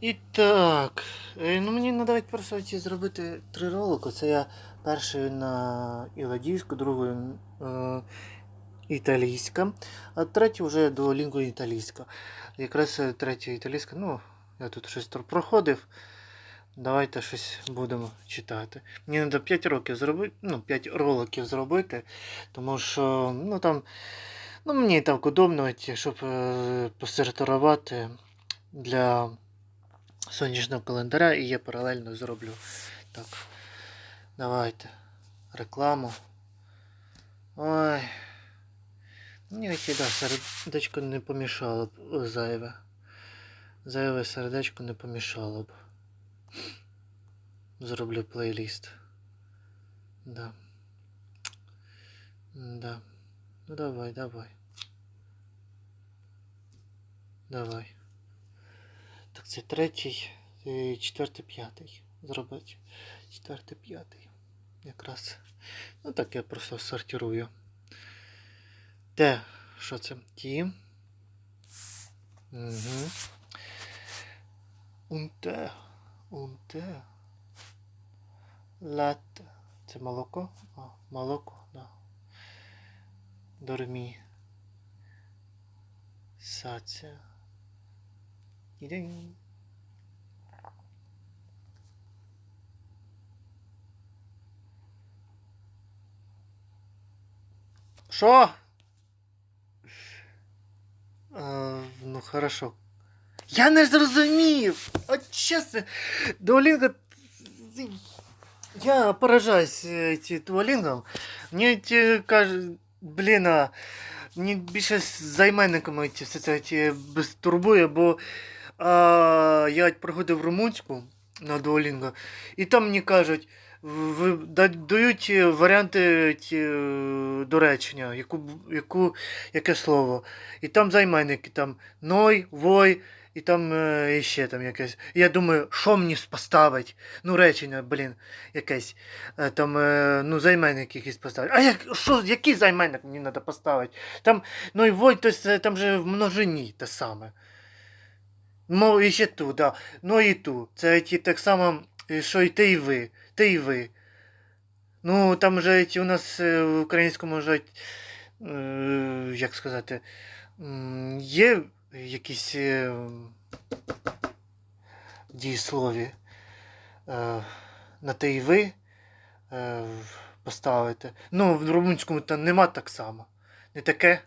І так. е, Ну мені треба просто ці зробити три ролики. Це я перший на іладійську, другий е, італійська, а третій вже до лінгу італійська. Якраз е, третя італійська, ну, я тут щось проходив. Давайте щось будемо читати. Мені треба 5 років зробити, ну, 5 роликів зробити, тому що ну, там, ну, мені так удобно, щоб е, посортувати для сонячного календаря і я паралельно зроблю так. Давайте. Рекламу. Ой. Ті, да, сердечко не помішало б зайве. Зайве сердечко не помішало б. Зроблю плейліст. Да. Да. Ну давай, давай. Давай. Це третій, е, четвертий, п'ятий. Зробити. Четвертий, п'ятий. Якраз. Ну так я просто сортирую. Те, що це? Ті. Угу. Унте. Унте. Латте. Це молоко? А, молоко, да. Дормі. Сація. Дінь. Що? Е, ну хорошо. Я не зрозумів. От чесно, Дуолінго... Я поражаюсь е, ці Дуолінгом. Мені ті кажуть, блін, а мені більше з займенниками ці все це ті безтурбує, бо а, я проходив румунську на Duolingo, і там мені кажуть, дають е, варіанти е, до речення, яку, яку, яке слово. І там займенники, там ной, вой, і там е, іще там якесь. І я думаю, що мені поставить? Ну, речення, блін, якесь. Там, ну, займенник якийсь поставить. А як, що, який займенник мені треба поставити? Там, ну і вой, то там же в множині те саме. Ну, і ще ту, да. Ну і ту. Це ті так само, е, що і ти, і ви. Ти і ви. Ну, там же ті у нас е, в українському вже, е, як сказати, є якісь дієслові на те і ви поставити. Ну, в румунському там нема так само. Не таке.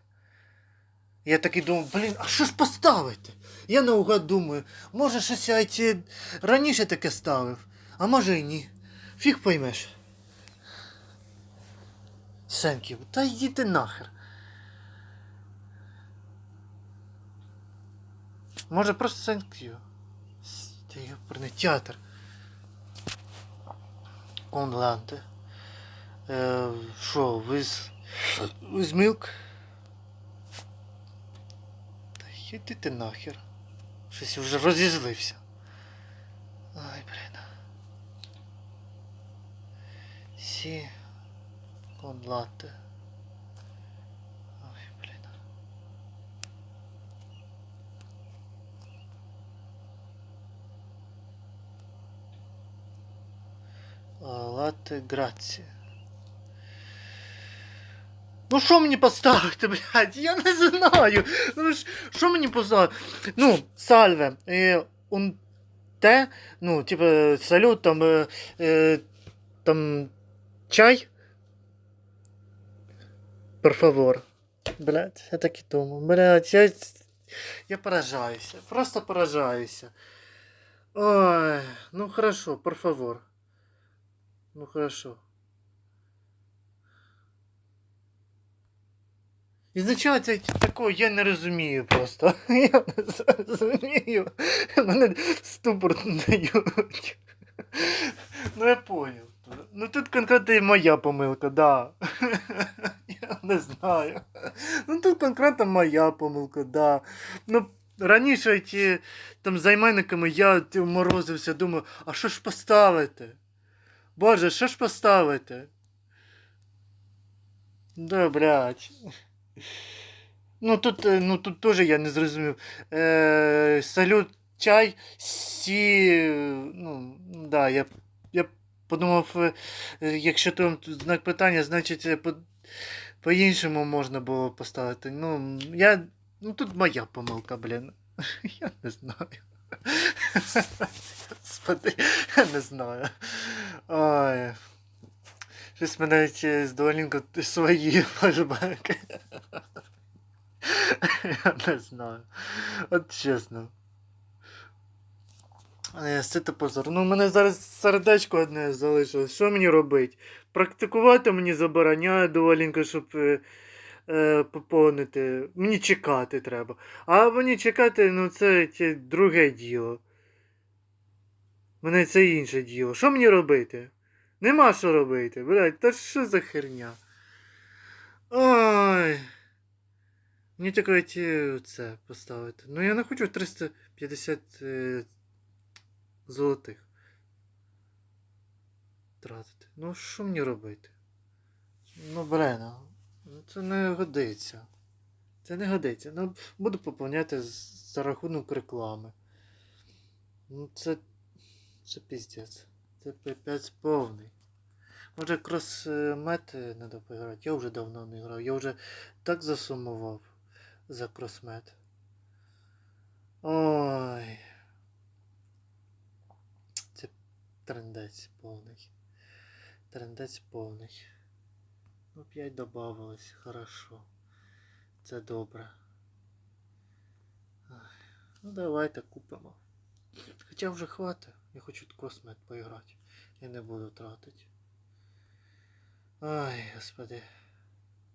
Я такий думав, блін, а що ж поставити? Я наугад думаю, може щось я раніше таке ставив, а може і ні. Фіг поймеш. Сенків, та йди ти нахер. Може просто сенків. Ти театр. Онланте. Е, Що, ви з... ви з Мілк? Та йди ти нахер. Щось вже розізлився. Ай, блін. Сі. Онлате. Ой, блін. Лате граці. Ну що мені поставити, блядь? Я не знаю. Ну що мені поставити? Ну, сальве. Е, un те, ну, типа, салют, там, е, е, там, чай. Favor. Блядь, я так і думав. Блядь, я, я поражаюся. Просто поражаюся. Ой, ну хорошо, favor. Ну хорошо. Ізначально це такого я не розумію просто. Я не розумію. Мене ступор дають. Ну я понял. Ну тут конкретно і моя помилка, да. Я не знаю. Ну тут конкретно моя помилка, да. Ну, раніше ті там займенниками я морозився, думаю, а що ж поставити? Боже, що ж поставити? Да, блядь. Ну тут, е, ну тут теж я не зрозумів. Е, салют, чай, сі. Ну, да, я, я подумав, е, якщо там знак питання, значить е, по, по-іншому можна було поставити. Ну, я. Ну тут моя помилка, блін. Я не знаю. Господи, я не знаю. Ой. Щось мене ці з Duolingo свої флешбеки. Я не знаю. От чесно. Е, Сито позор. Ну, мене зараз сердечко одне залишилось. Що мені робити? Практикувати мені забороняє Duolingo, щоб е, е, поповнити. Мені чекати треба. А мені чекати, ну це друге діло. Мене це інше діло. Що мені робити? Нема що робити, блядь, та що за херня? Ой. Мені тільки це поставити. Ну я не хочу 350 е, золотих тратити. Ну що мені робити? Ну, блин, ну це не годиться. Це не годиться. Ну, буду поповняти за рахунок реклами. Ну це. Це піздець. Це пипець повний. Може кросмет треба поіграти. Я вже давно не грав. Я вже так засумував за кросмет. Ой. Це трендець повний. Трендець повний. Ну, 5 добавилось, хорошо. Це добре. Ну давайте купимо. Хоча вже хватить. Я хочу космет поіграти. Я не буду тратити. Ай, господи.